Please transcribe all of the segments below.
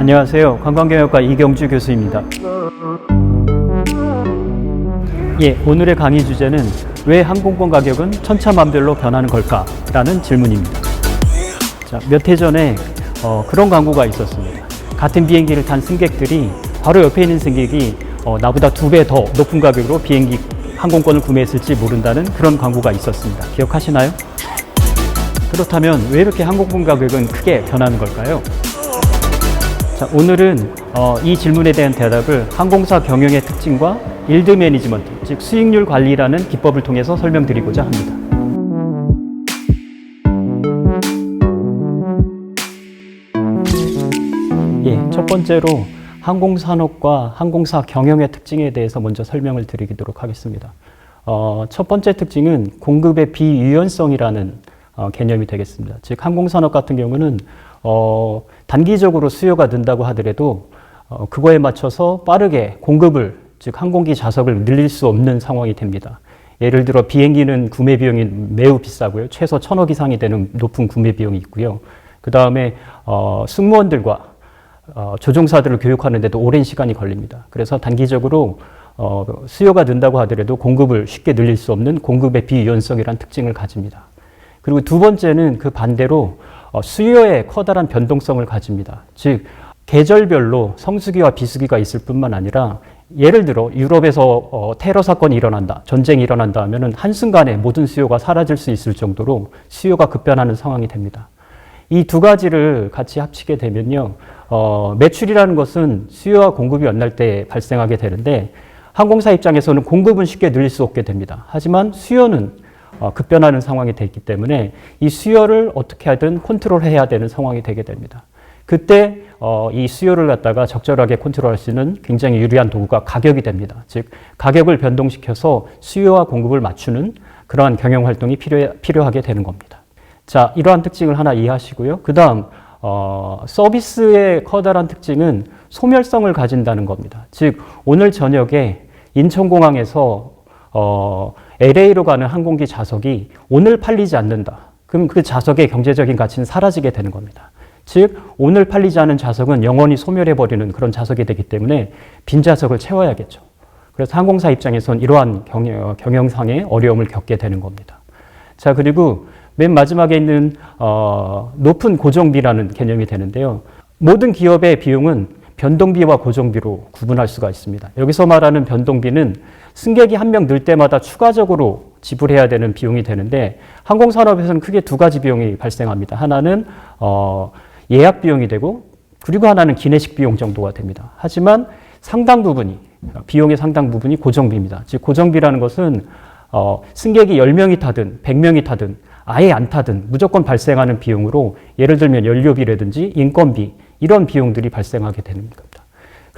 안녕하세요. 관광경영과 이경주 교수입니다. 예, 오늘의 강의 주제는 왜 항공권 가격은 천차만별로 변하는 걸까? 라는 질문입니다. 자, 몇 해 전에 어, 그런 광고가 있었습니다. 같은 비행기를 탄 승객들이 바로 옆에 있는 승객이 어, 나보다 두 배 더 높은 가격으로 비행기 항공권을 구매했을지 모른다는 그런 광고가 있었습니다. 기억하시나요? 그렇다면 왜 이렇게 항공권 가격은 크게 변하는 걸까요? 자, 오늘은 어, 이 질문에 대한 대답을 항공사 경영의 특징과 일드 매니지먼트, 즉 수익률 관리라는 기법을 통해서 설명드리고자 합니다. 예, 첫 번째로 항공산업과 항공사 경영의 특징에 대해서 먼저 설명을 드리도록 하겠습니다. 어, 첫 번째 특징은 공급의 비유연성이라는 어, 개념이 되겠습니다. 즉 항공산업 같은 경우는 어, 단기적으로 수요가 는다고 하더라도 어, 그거에 맞춰서 빠르게 공급을 즉 항공기 좌석을 늘릴 수 없는 상황이 됩니다. 예를 들어 비행기는 구매 비용이 매우 비싸고요. 최소 천억 이상이 되는 높은 구매 비용이 있고요. 그 다음에 어, 승무원들과 어, 조종사들을 교육하는데도 오랜 시간이 걸립니다. 그래서 단기적으로 어, 수요가 는다고 하더라도 공급을 쉽게 늘릴 수 없는 공급의 비유연성이라는 특징을 가집니다. 그리고 두 번째는 그 반대로 어, 수요에 커다란 변동성을 가집니다. 즉 계절별로 성수기와 비수기가 있을 뿐만 아니라 예를 들어 유럽에서 어, 테러 사건이 일어난다, 전쟁이 일어난다 하면은 한순간에 모든 수요가 사라질 수 있을 정도로 수요가 급변하는 상황이 됩니다. 이 두 가지를 같이 합치게 되면요, 어, 매출이라는 것은 수요와 공급이 만날 때 발생하게 되는데 항공사 입장에서는 공급은 쉽게 늘릴 수 없게 됩니다. 하지만 수요는 어, 급변하는 상황이 됐기 때문에 이 수요를 어떻게 하든 컨트롤해야 되는 상황이 되게 됩니다. 그때 어, 이 수요를 갖다가 적절하게 컨트롤할 수 있는 굉장히 유리한 도구가 가격이 됩니다. 즉 가격을 변동시켜서 수요와 공급을 맞추는 그러한 경영 활동이 필요, 필요하게 되는 겁니다. 자, 이러한 특징을 하나 이해하시고요. 그 다음, 어, 서비스의 커다란 특징은 소멸성을 가진다는 겁니다. 즉, 오늘 저녁에 인천공항에서 어, LA로 가는 항공기 좌석이 오늘 팔리지 않는다. 그럼 그 좌석의 경제적인 가치는 사라지게 되는 겁니다. 즉, 오늘 팔리지 않은 좌석은 영원히 소멸해버리는 그런 좌석이 되기 때문에 빈 좌석을 채워야겠죠. 그래서 항공사 입장에선 이러한 경영, 경영상의 어려움을 겪게 되는 겁니다. 자, 그리고 맨 마지막에 있는 어, 높은 고정비라는 개념이 되는데요. 모든 기업의 비용은 변동비와 고정비로 구분할 수가 있습니다. 여기서 말하는 변동비는 승객이 한 명 늘 때마다 추가적으로 지불해야 되는 비용이 되는데 항공산업에서는 크게 두 가지 비용이 발생합니다. 하나는 어, 예약 비용이 되고 그리고 하나는 기내식 비용 정도가 됩니다. 하지만 상당 부분이 비용의 상당 부분이 고정비입니다. 즉 고정비라는 것은 어, 승객이 10명이 타든 100명이 타든 아예 안 타든 무조건 발생하는 비용으로 예를 들면 연료비라든지 인건비 이런 비용들이 발생하게 되는 겁니다.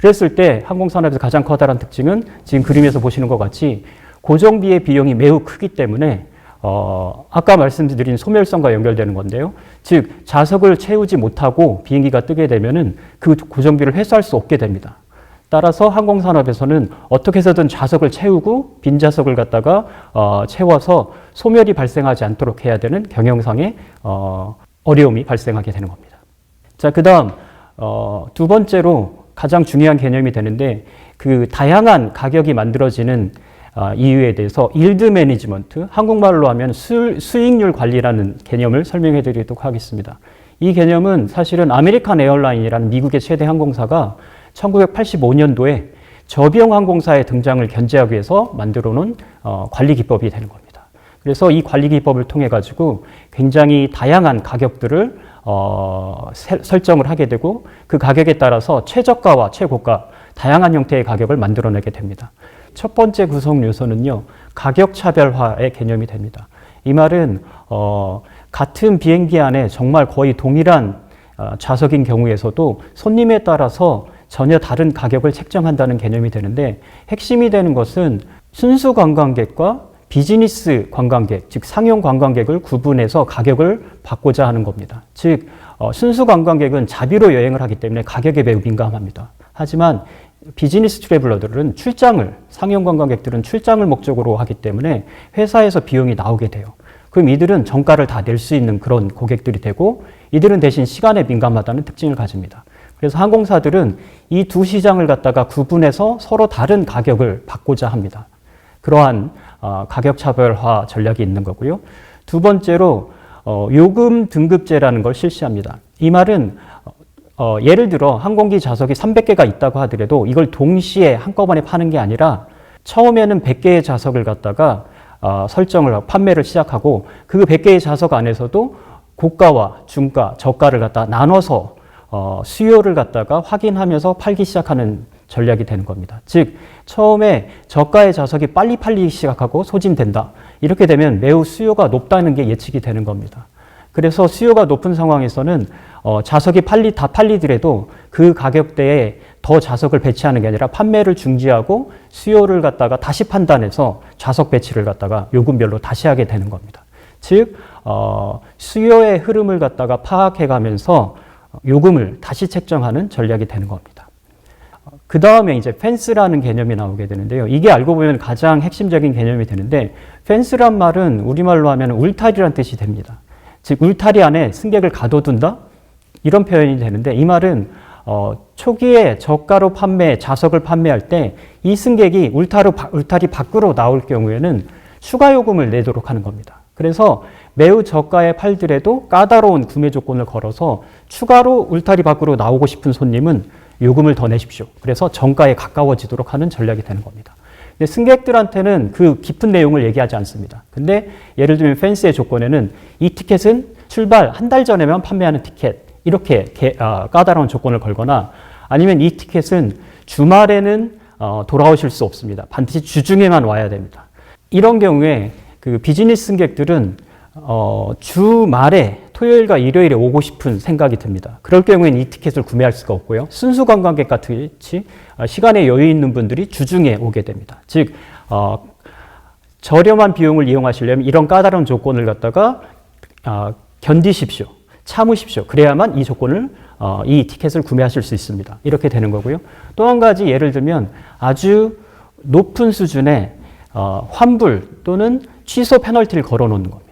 그랬을 때 항공산업에서 가장 커다란 특징은 지금 그림에서 보시는 것 같이 고정비의 비용이 매우 크기 때문에 어, 아까 말씀드린 소멸성과 연결되는 건데요. 즉 좌석을 채우지 못하고 비행기가 뜨게 되면은 그 고정비를 회수할 수 없게 됩니다. 따라서 항공산업에서는 어떻게 해서든 좌석을 채우고 빈 좌석을 갖다가 어, 채워서 소멸이 발생하지 않도록 해야 되는 경영상의 어, 어려움이 발생하게 되는 겁니다. 자, 그 다음 어, 두 번째로 가장 중요한 개념이 되는데 그 다양한 가격이 만들어지는 어, 이유에 대해서 일드 매니지먼트, 한국말로 하면 수, 수익률 관리라는 개념을 설명해 드리도록 하겠습니다. 이 개념은 사실은 아메리칸 에어라인이라는 미국의 최대 항공사가 1985년도에 저비용 항공사의 등장을 견제하기 위해서 만들어 놓은 어, 관리 기법이 되는 겁니다. 그래서 이 관리 기법을 통해 가지고 굉장히 다양한 가격들을 어, 세, 설정을 하게 되고 그 가격에 따라서 최저가와 최고가 다양한 형태의 가격을 만들어내게 됩니다. 첫 번째 구성 요소는요 가격 차별화의 개념이 됩니다. 이 말은 어, 같은 비행기 안에 정말 거의 동일한 어, 좌석인 경우에서도 손님에 따라서 전혀 다른 가격을 책정한다는 개념이 되는데 핵심이 되는 것은 순수 관광객과 비즈니스 관광객, 즉 상용 관광객을 구분해서 가격을 받고자 하는 겁니다. 즉 어, 순수 관광객은 자비로 여행을 하기 때문에 가격에 매우 민감합니다. 하지만 비즈니스 트래블러들은 출장을 상용 관광객들은 출장을 목적으로 하기 때문에 회사에서 비용이 나오게 돼요. 그럼 이들은 정가를 다 낼 수 있는 그런 고객들이 되고 이들은 대신 시간에 민감하다는 특징을 가집니다. 그래서 항공사들은 이 두 시장을 갖다가 구분해서 서로 다른 가격을 받고자 합니다. 그러한 어, 가격 차별화 전략이 있는 거고요. 두 번째로 어, 요금 등급제라는 걸 실시합니다. 이 말은 어, 예를 들어 항공기 좌석이 300개가 있다고 하더라도 이걸 동시에 한꺼번에 파는 게 아니라 처음에는 100개의 좌석을 갖다가 어, 설정을 판매를 시작하고 그 100개의 좌석 안에서도 고가와 중가, 저가를 갖다 나눠서 어, 수요를 갖다가 확인하면서 팔기 시작하는 전략이 되는 겁니다. 즉 처음에 저가의 좌석이 빨리 팔리기 시작하고 소진된다. 이렇게 되면 매우 수요가 높다는 게 예측이 되는 겁니다. 그래서 수요가 높은 상황에서는 어, 좌석이 팔리 다 팔리더라도 그 가격대에 더 좌석을 배치하는 게 아니라 판매를 중지하고 수요를 갖다가 다시 판단해서 좌석 배치를 갖다가 요금별로 다시 하게 되는 겁니다. 즉 어, 수요의 흐름을 갖다가 파악해가면서 요금을 다시 책정하는 전략이 되는 겁니다. 그 다음에 이제 펜스라는 개념이 나오게 되는데요. 이게 알고 보면 가장 핵심적인 개념이 되는데 펜스란 말은 우리말로 하면 울타리란 뜻이 됩니다. 즉 울타리 안에 승객을 가둬둔다 이런 표현이 되는데 이 말은 어, 초기에 저가로 판매 좌석을 판매할 때 이 승객이 울타리, 울타리 밖으로 나올 경우에는 추가 요금을 내도록 하는 겁니다. 그래서 매우 저가에 팔더라도 까다로운 구매 조건을 걸어서 추가로 울타리 밖으로 나오고 싶은 손님은 요금을 더 내십시오. 그래서 정가에 가까워지도록 하는 전략이 되는 겁니다. 근데 승객들한테는 그 깊은 내용을 얘기하지 않습니다. 근데 예를 들면 펜스의 조건에는 이 티켓은 출발 한 달 전에만 판매하는 티켓 이렇게 개, 아, 까다로운 조건을 걸거나 아니면 이 티켓은 주말에는 어, 돌아오실 수 없습니다. 반드시 주중에만 와야 됩니다. 이런 경우에 그 비즈니스 승객들은 어, 주말에 토요일과 일요일에 오고 싶은 생각이 듭니다. 그럴 경우에는 이 티켓을 구매할 수가 없고요. 순수 관광객 같이 어, 시간에 여유 있는 분들이 주중에 오게 됩니다. 즉 어, 저렴한 비용을 이용하시려면 이런 까다로운 조건을 갖다가 어, 견디십시오. 참으십시오. 그래야만 이 조건을 어, 이 티켓을 구매하실 수 있습니다. 이렇게 되는 거고요. 또 한 가지 예를 들면 아주 높은 수준의 어, 환불 또는 취소 페널티를 걸어 놓는 겁니다.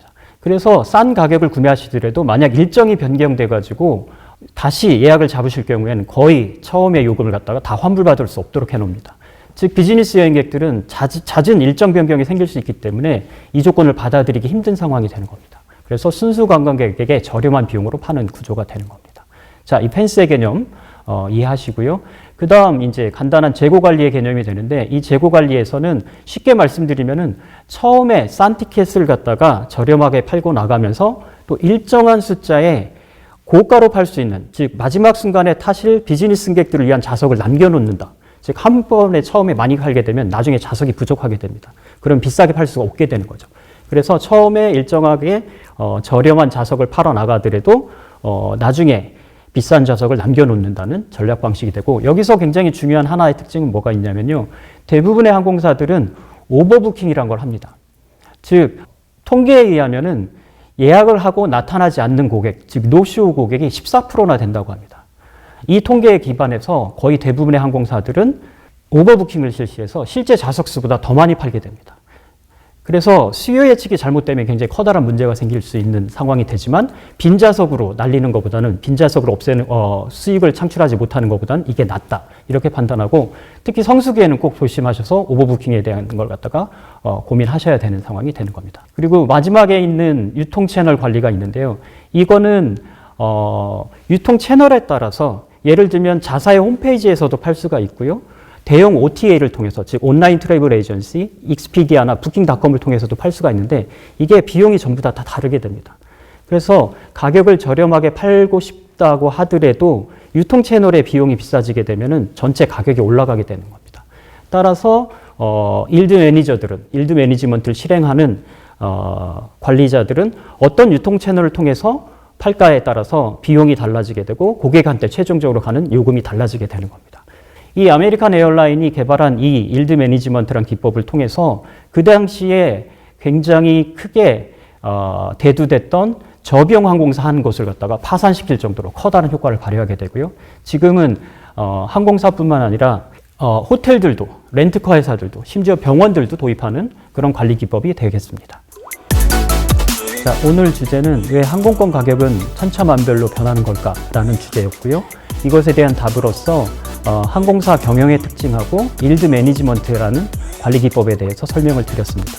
그래서 싼 가격을 구매하시더라도 만약 일정이 변경돼 가지고 다시 예약을 잡으실 경우에는 거의 처음에 요금을 갖다가 다 환불받을 수 없도록 해 놓습니다. 즉 비즈니스 여행객들은 잦, 잦은 일정 변경이 생길 수 있기 때문에 이 조건을 받아들이기 힘든 상황이 되는 겁니다. 그래서 순수 관광객에게 저렴한 비용으로 파는 구조가 되는 겁니다. 자, 이 펜스의 개념 어, 이해하시고요. 그 다음 이제 간단한 재고 관리의 개념이 되는데 이 재고 관리에서는 쉽게 말씀드리면은 처음에 싼 티켓을 갖다가 저렴하게 팔고 나가면서 또 일정한 숫자의 고가로 팔 수 있는 즉 마지막 순간에 타실 비즈니스 승객들을 위한 좌석을 남겨놓는다. 즉 한 번에 처음에 많이 팔게 되면 나중에 좌석이 부족하게 됩니다. 그럼 비싸게 팔 수가 없게 되는 거죠. 그래서 처음에 일정하게 어, 저렴한 좌석을 팔아 나가더라도 어, 나중에 비싼 좌석을 남겨놓는다는 전략 방식이 되고 여기서 굉장히 중요한 하나의 특징은 뭐가 있냐면요. 대부분의 항공사들은 오버부킹이란 걸 합니다. 즉 통계에 의하면은 예약을 하고 나타나지 않는 고객, 즉 노쇼 고객이 14%나 된다고 합니다. 이 통계에 기반해서 거의 대부분의 항공사들은 오버부킹을 실시해서 실제 좌석 수보다 더 많이 팔게 됩니다. 그래서 수요 예측이 잘못되면 굉장히 커다란 문제가 생길 수 있는 상황이 되지만 빈좌석으로 날리는 것보다는 빈좌석으로 없애는 어, 수익을 창출하지 못하는 것보다는 이게 낫다 이렇게 판단하고 특히 성수기에는 꼭 조심하셔서 오버부킹에 대한 걸 갖다가 어, 고민하셔야 되는 상황이 되는 겁니다. 그리고 마지막에 있는 유통 채널 관리가 있는데요. 이거는 어, 유통 채널에 따라서 예를 들면 자사의 홈페이지에서도 팔 수가 있고요. 대형 OTA를 통해서 즉 온라인 트래블 에이전시, 익스피디아나 부킹닷컴을 통해서도 팔 수가 있는데 이게 비용이 전부 다, 다 다르게 됩니다. 그래서 가격을 저렴하게 팔고 싶다고 하더라도 유통 채널의 비용이 비싸지게 되면은 전체 가격이 올라가게 되는 겁니다. 따라서 어, 일드 매니저들은 일드 매니지먼트를 실행하는 어, 관리자들은 어떤 유통 채널을 통해서 팔까에 따라서 비용이 달라지게 되고 고객한테 최종적으로 가는 요금이 달라지게 되는 겁니다. 이 아메리칸 에어라인이 개발한 이 일드 매니지먼트란 기법을 통해서 그 당시에 굉장히 크게 어, 대두됐던 저비용 항공사 한 곳을 갖다가 파산시킬 정도로 커다란 효과를 발휘하게 되고요. 지금은 어, 항공사뿐만 아니라 어, 호텔들도 렌트카 회사들도 심지어 병원들도 도입하는 그런 관리 기법이 되겠습니다. 자, 오늘 주제는 왜 항공권 가격은 천차만별로 변하는 걸까라는 주제였고요. 이것에 대한 답으로서 어, 항공사 경영의 특징하고 일드 매니지먼트라는 관리 기법에 대해서 설명을 드렸습니다.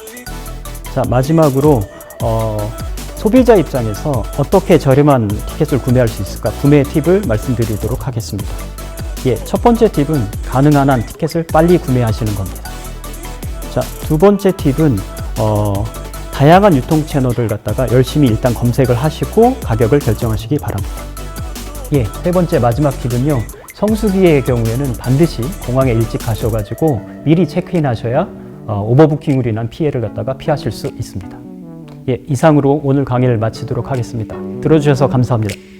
자, 마지막으로 어, 소비자 입장에서 어떻게 저렴한 티켓을 구매할 수 있을까 구매 팁을 말씀드리도록 하겠습니다. 예, 첫 번째 팁은 가능한 한 티켓을 빨리 구매하시는 겁니다. 자, 두 번째 팁은 어, 다양한 유통 채널을 갖다가 열심히 일단 검색을 하시고 가격을 결정하시기 바랍니다. 예, 세 번째 마지막 팁은요. 성수기의 경우에는 반드시 공항에 일찍 가셔가지고 미리 체크인 하셔야 어, 오버부킹으로 인한 피해를 갖다가 피하실 수 있습니다. 예, 이상으로 오늘 강의를 마치도록 하겠습니다. 들어주셔서 감사합니다.